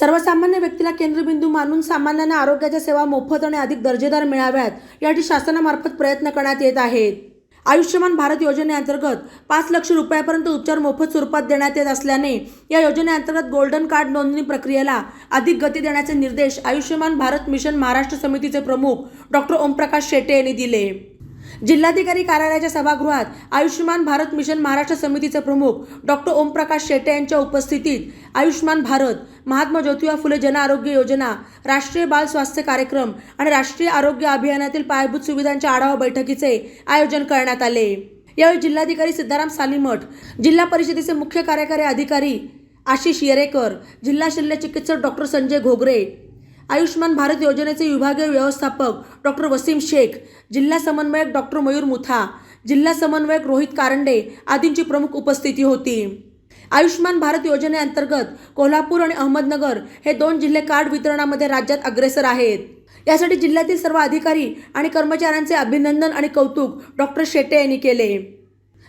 सर्वसामान्य व्यक्तीला केंद्रबिंदू मानून सामान्यांना आरोग्याच्या सेवा मोफत आणि अधिक दर्जेदार मिळाव्यात यासाठी शासनामार्फत प्रयत्न करण्यात येत आहेत. आयुष्यमान भारत योजनेअंतर्गत पाच लक्ष रुपयापर्यंत उपचार मोफत स्वरूपात देण्यात येत असल्याने या योजनेअंतर्गत गोल्डन कार्ड नोंदणी प्रक्रियेला अधिक गती देण्याचे निर्देश आयुष्यमान भारत मिशन महाराष्ट्र समितीचे प्रमुख डॉक्टर ओमप्रकाश शेटे यांनी दिले. जिल्हाधिकारी कार्यालयाच्या सभागृहात आयुष्यमान भारत मिशन महाराष्ट्र समितीचे प्रमुख डॉक्टर ओमप्रकाश शेटे यांच्या उपस्थितीत आयुष्यमान भारत महात्मा ज्योतिबा फुले जन आरोग्य योजना राष्ट्रीय बाल स्वास्थ्य कार्यक्रम आणि राष्ट्रीय आरोग्य अभियानातील पायाभूत सुविधांच्या आढावा बैठकीचे आयोजन करण्यात आले. यावेळी जिल्हाधिकारी सिद्धाराम सालीमठ जिल्हा परिषदेचे मुख्य कार्यकारी अधिकारी आशिष येरेकर जिल्हा शल्य चिकित्सक डॉक्टर संजय घोगरे आयुष्मान भारत योजनेचे विभागीय व्यवस्थापक डॉक्टर वसीम शेख जिल्हा समन्वयक डॉक्टर मयूर मुथा जिल्हा समन्वयक रोहित कारंडे आदींची प्रमुख उपस्थिती होती. आयुष्मान भारत योजनेअंतर्गत कोल्हापूर आणि अहमदनगर हे दोन जिल्हे कार्ड वितरणामध्ये राज्यात अग्रेसर आहेत. यासाठी जिल्ह्यातील सर्व अधिकारी आणि कर्मचाऱ्यांचे अभिनंदन आणि कौतुक डॉक्टर शेटे यांनी केले.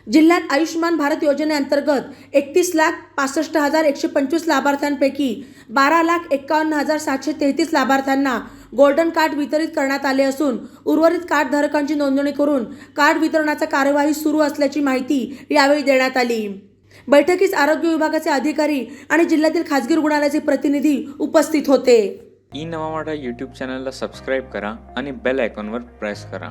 जिल्ह्यात आयुष्यमान भारत योजनेअंतर्गत एकतीस लाख पासष्ट हजार एकशे पंचवीस लाभार्थ्यांपैकी बारा लाख एक्कावन्न हजार सातशे तेहतीस लाभार्थ्यांना गोल्डन कार्ड वितरित करण्यात आले असून उर्वरित कार्डधारकांची नोंदणी करून कार्ड वितरणाचा कार्यवाही सुरू असल्याची माहिती यावेळी देण्यात आली. बैठकीस आरोग्य विभागाचे अधिकारी आणि जिल्ह्यातील खासगी रुग्णालयाचे प्रतिनिधी उपस्थित होते. ई नवा वाटा यूट्यूब चॅनलला सबस्क्राईब करा आणि बेल आयकॉनवर प्रेस करा.